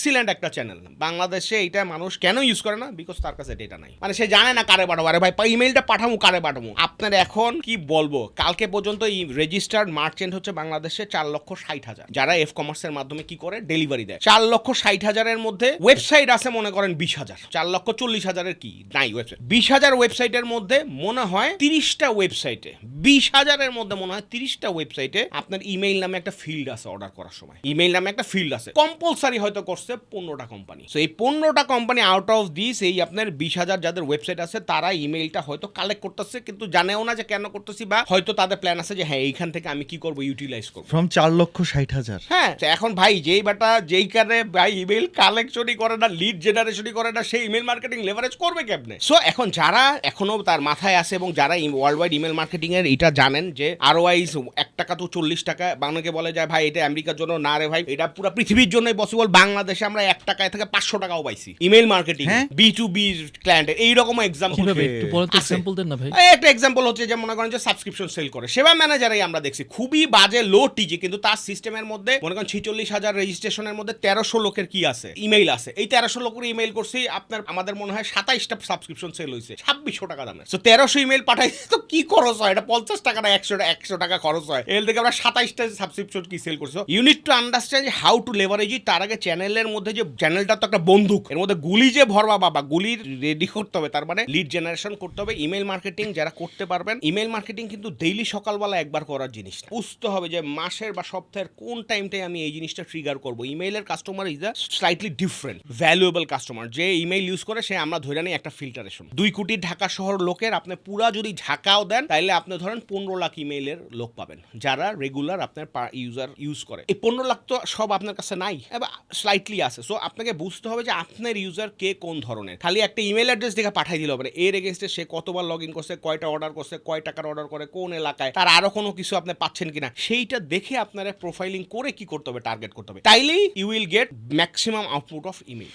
Excellent একটা channel বাংলাদেশে এটা মানুষ কেন ইউজ করে না? বিকজ তার কাছে ডেটা নাই। মানে সে জানে না কারে পাঠাবো। আরে ভাই ইমেলটা পাঠাবো, কারে পাঠাবো? আপনার এখন কি বলব? কালকে পর্যন্ত এই রেজিস্টার্ড মার্চেন্ট হচ্ছে বাংলাদেশে চার লক্ষ ষাট হাজার। যারা এফ কমার্সের মাধ্যমে কি করে? ডেলিভারি দেয়। চার লক্ষ ষাট হাজারের মধ্যে ওয়েবসাইট আছে মনে করেন বিশ হাজার। চার লক্ষ চল্লিশ হাজারের কি? নাই ওয়েবসাইট বিশ হাজার ওয়েবসাইটের মধ্যে মনে হয় তিরিশটা ওয়েবসাইটে বিশ হাজারের মধ্যে মনে হয় তিরিশটা ওয়েবসাইটে আপনার ইমেইল নামে একটা ফিল্ড আছে অর্ডার করার সময়। ইমেইল নামে একটা ফিল্ড আছে। কম্পালসারি হয়তো করছে। পনেরোটা কোম্পানি সো এই পনেরোটা কোম্পানি আউট অফ দিস এই আপনার বিশ হাজার যাদের ওয়েবসাইট আছে তারা ইমেইলটা হয়তো কালেক্ট করতেছে কিন্তু জানেও না যে কেন করতেছি বা হয়তো তাদের প্ল্যান আছে যে হ্যাঁ এইখান থেকে আমি কি করব ইউটিলাইজ করব। ফ্রম চার লক্ষ ষাট হাজার। হ্যাঁ এখন ভাই যেই বাটা যেই কারণে ভাই ইমেল কালেকশনই করে না লিড জেনারেশনই করে না সেই ইমেল মার্কেটিং লেভারেজ করবে কেমনে? সো এখন যারা এখনও তার মাথায় আছে এবং যারা ওয়ার্ল্ড ওয়াইড ইমেল মার্কেটিং এর এটা জানেন যে আর ওয়াইজ এক টাকা তো চল্লিশ টাকা বাংলাকে বলে যায় ভাই এটা আমেরিকার জন্য না রে ভাই এটা পুরো পৃথিবীর জন্যই পসিবল বাংলাদেশে আমরা এক টাকায় থেকে পাঁচশো টাকাও পাইছি। Email marketing? B to B ক্লায়েন্টের এইরকম এক্সাম্পল। এক্সাম্পল দেন না ভাই। এই একটা এক্সাম্পল হচ্ছে যে মনে করেন যে সাবস্ক্রিপশন সেল করে। সেবা ম্যানেজারই আমরা দেখছি খুবই বাজে লো টিজি কিন্তু তার সিস্টেমের মধ্যে মনে করেন ছিচল্লিশ হাজার রেজিস্ট্রেশনের মধ্যে তেরোশো লোকের কি আছে? ইমেইল আছে। এই তেরোশো লোকের ইমেইল করছি আপনার আমাদের মনে হয় সাতাইশটা সাবস্ক্রিপশন সেল হয়েছে ছাব্বিশশো টাকা দামের। তো তেরোশো ইমেল পাঠাই তো কি খরচ হয়? এটা পঞ্চাশ টাকা না একশো একশো টাকা খরচ হয়? এর থেকে আমরা সাতাইশটা সাবস্ক্রিপশন কি সেল করছ? Unit to understand how to leverage তার আগে চ্যানেলের মধ্যে যে চ্যানেলটা তো একটা বন্দুক। এর মধ্যে গুলি যে ভরবা বাবা গুলির রেডি করতে হবে, তার মানে লিড জেনারেশন করতে হবে ইমেল মার্কেটিং যারা করতে পারবেন ইমেল মার্কেটিং কিন্তু ডেইলি সকালবেলা একবার করার জিনিস বুঝতে হবে যে মাসের বা সপ্তাহের কোন টাইমটায় আমি এই জিনিসটা ট্রিগার করব। ইমেইলের customer is a slightly different valuable customer যে ইমেইল ইউজ করে, সে আমরা ধরে নিই একটা ফিল্টারেশন দুই কোটি ঢাকা শহর লোকের আপনি পুরা যদি ঢাকাও দেন তাহলে আপনি ধরেন পনেরো লাখ ইমেইলের লোক পাবেন, যারা রেগুলার আপনার ইউজার ইউজ করে। এই পনেরো লাখ তো সব আপনার কাছে নাই স্লাইটলি আছে। সো আপনাকে বুঝতে হবে যে আপনার ইউজার কে কোন ধরনের। খালি একটা ইমেল অ্যাড্রেস দেখে পাঠাই দিল মানে এর এগেনস্টে সে কতবার লগ ইন করছে, কয়টা অর্ডার করছে, কয় টাকার অর্ডার করে, কোন এলাকায়, তার আরও কোনো কিছু আপনি পাচ্ছেন কিনা, সেইটা দেখে আপনারা প্রোফাইলিং করে কি করতে হবে টার্গেট করতে হবে। তাইলেই you will get maximum output of email